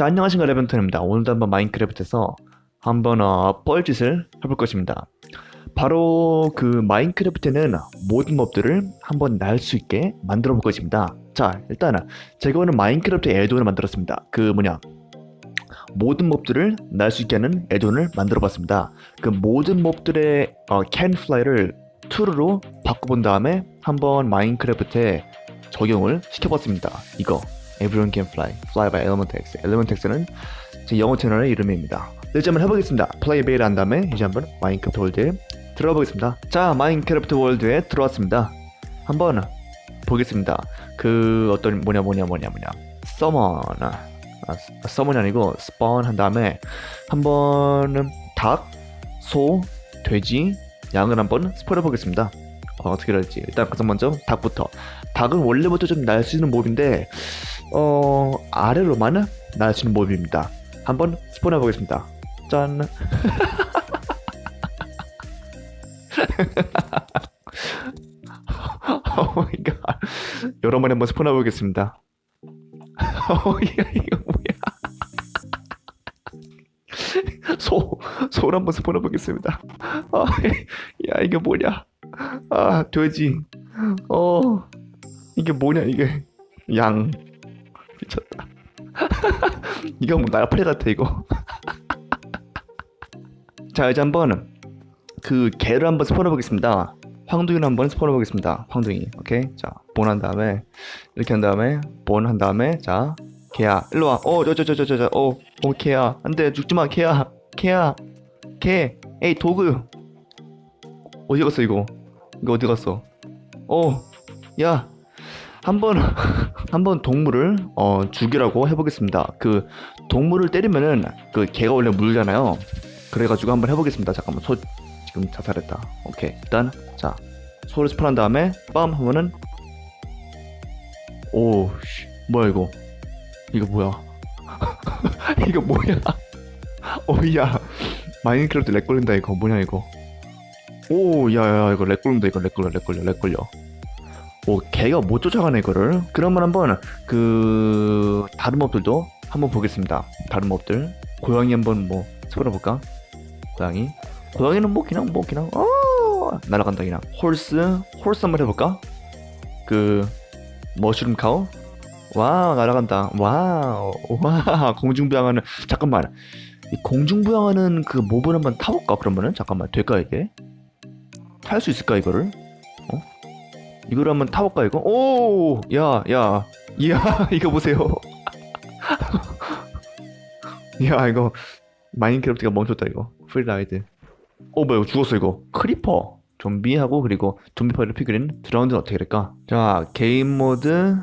자, 안녕하십니까 레벤턴입니다. 오늘도 한번 마인크래프트에서 한번 어, 뻘짓을 해볼 것입니다. 바로 그 마인크래프트는 모든 몹들을 한번 날 수 있게 만들어 볼 것입니다. 자, 일단은 제가 오늘 마인크래프트 에드온을 만들었습니다. 그 뭐냐 모든 몹들을 날 수 있게 하는 에드온을 만들어 봤습니다. 그 모든 몹들의 어, 캔플라이를 트루로 바꿔본 다음에 한번 마인크래프트에 적용을 시켜봤습니다. 이거 Everyone Can Fly, Fly by Element X. Element X는 제 영어 채널의 이름입니다. 네, 이제 한번 해보겠습니다. 플레이 베일 한 다음에 이제 한번 마인크래프트 월드에 들어가 보겠습니다. 자, 마인크래프트 월드에 들어왔습니다. 한번 보겠습니다. 그 어떤 뭐냐 뭐냐 뭐냐 뭐냐 서먼 아, 서먼이 아니고 스폰 한 다음에 한번 닭, 소, 돼지, 양을 한번 스포해 보겠습니다. 어, 떻게 될지 일단 가장 먼저 닭부터 닭은 원래부터 좀 날 수 있는 몹인데 어 아래로만 날수 있는 몹입니다. 한번 스포해 보겠습니다. 짠. 오 마이 갓. 여러 번 한번 스포해 보겠습니다. 어, 야, 이거 뭐야? 소, 소를 한번 스포해 보겠습니다. 아, 야, 이게 뭐냐? 아, 돼지. 어, 이게 뭐냐, 이게. 양. 미쳤다. 이거 뭐 나팔 같아, 이거. 자, 이제 한번 그 개를 한번 스포해 보겠습니다. 황둥이를 한번 스포해 보겠습니다. 황둥이. 오케이. 자, 본 한 다음에 이렇게 한 다음에 본 한 다음에 자, 개야. 일로 와. 어, 저 저 저 저저 저. 어, 어 개야. 안 돼. 죽지 마. 개야. 개야. 개. 에이, 도그. 어디 갔어, 이거? 이거 어디 갔어? 어. 야. 한번 한번 동물을 어 죽이라고 해보겠습니다. 그 동물을 때리면은 그 개가 원래 물잖아요. 그래가지고 한번 해보겠습니다. 잠깐만 소 지금 자살했다. 오케이 일단 자 소를 스폰한 다음에 빰 하면은 오 씨, 뭐야 이거 이거 뭐야 이거 뭐야 오야 마인크래프트 렉 걸린다 이거 뭐냐 이거 오 야야 이거 렉 걸린다 이거 렉 걸려 렉 걸려 렉 걸려 오 개가 못 쫓아가네 이거를. 그러면 한번 그 다른 몹들도 한번 보겠습니다. 다른 몹들. 고양이 한번 뭐 스폰해볼까? 고양이? 고양이는 뭐 그냥 뭐 그냥 어! 날아간다 그냥. 홀스? 홀스 한번 해볼까? 그 머쉬룸 카우 와 날아간다. 와와 공중부양하는 잠깐만. 이 공중부양하는 그 몹을 한번 타볼까 그러면은? 잠깐만 될까 이게? 탈 수 있을까 이거를? 어 이거를 한번 타볼까 이거? 오 야야. 야, 야 이거 보세요. 야 이거 마인크래프트가 멈췄다 이거. 프리라이드. 어 뭐야 죽었어 이거. 크리퍼. 좀비하고 그리고 좀비 파이터 피그린 드라운드는 어떻게 될까? 자 게임 모드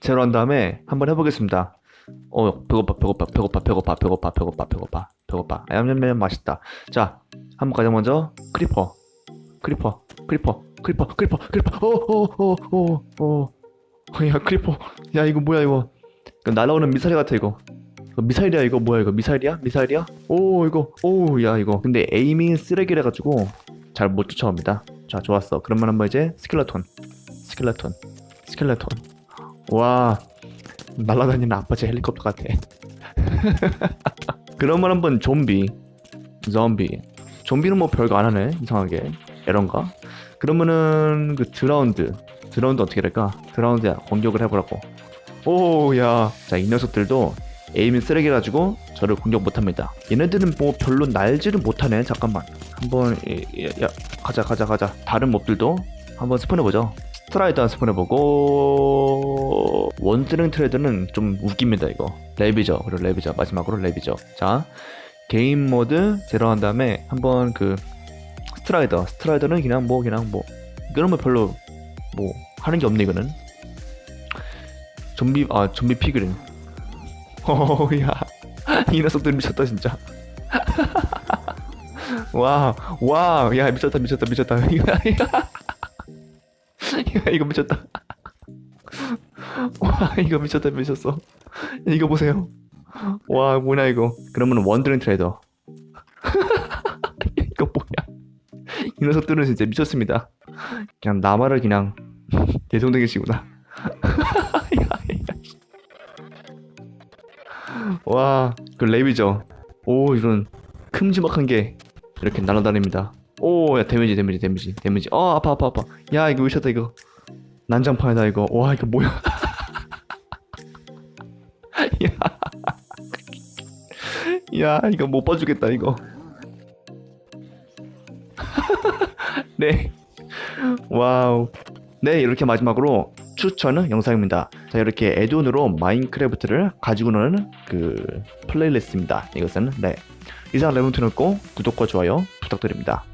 제로 한 다음에 한번 해보겠습니다. 어 배고파 배고파 배고파 배고파 배고파 배고파 배고파 배고파. 얌얌얌 맛있다. 자 한번 가자 먼저 크리퍼 크리퍼 크리퍼 크리퍼 크리퍼 크리퍼. 오오오오오야 크리퍼. 야 이거 뭐야 이거? 날아오는 미사일 같아 이거. 미사일이야 이거 뭐야 이거? 미사일이야? 미사일이야? 오 이거. 오야 이거. 근데 에이밍 쓰레기라 가지고 잘 못 쫓아옵니다. 자 좋았어. 그러면 한번 이제 스켈레톤. 스켈레톤. 스켈레톤. 와 날아다니는 아파치 헬리콥터 같아. 그러면 한번 좀비. 좀비. 좀비는 뭐 별거 안 하네 이상하게. 에런가 그러면은 그 드라운드 드라운드 어떻게 될까 드라운드야 공격을 해보라고 오야 자 이 녀석들도 에임이 쓰레기 가지고 저를 공격 못합니다. 얘네들은 뭐 별로 날지를 못하네. 잠깐만. 한번 예, 예, 야 가자 가자 가자. 다른 몹들도 한번 스폰해 보죠. 스트라이더 한 스폰해 보고 원드링 트레이드는 좀 웃깁니다 이거. 랩이죠. 그리고 랩이죠. 마지막으로 랩이죠. 자 게임 모드 제로 한 다음에 한번 그 스트라이더. 스트라이더는 그냥 뭐 그냥 뭐. 이거는 뭐 별로 뭐 하는 게 없네 이거는. 좀비 아 좀비 피그린. 어야. 이 녀석들 미쳤다 진짜. 와와야 미쳤다 미쳤다 미쳤다. 이거 이거 미쳤다. 와 이거 미쳤다 미쳤어. 이거 보세요. 와 뭐냐 이거. 그러면 원드링 트레이더 이 녀석들은 진짜 미쳤습니다 그냥 나만을 그냥 대성되게시구나 와, 그 랩이죠. 오, 이런 큼지막한 게 이렇게 날아다닙니다. 오, 야, 데미지, 데미지, 데미지, 데미지. 어, 아파, 아파, 아파. 야, 이거 미쳤다, 이거. 난장판이다, 이거. 와, 이거 뭐야. 야, 야, 이거 못 봐주겠다, 이거. 네. 와우. 네, 이렇게 마지막으로 추천 영상입니다. 자, 이렇게 애돈으로 마인크래프트를 가지고 노는 그 플레이리스트입니다. 이것은 네. 이상 레몬트였고 구독과 좋아요 부탁드립니다.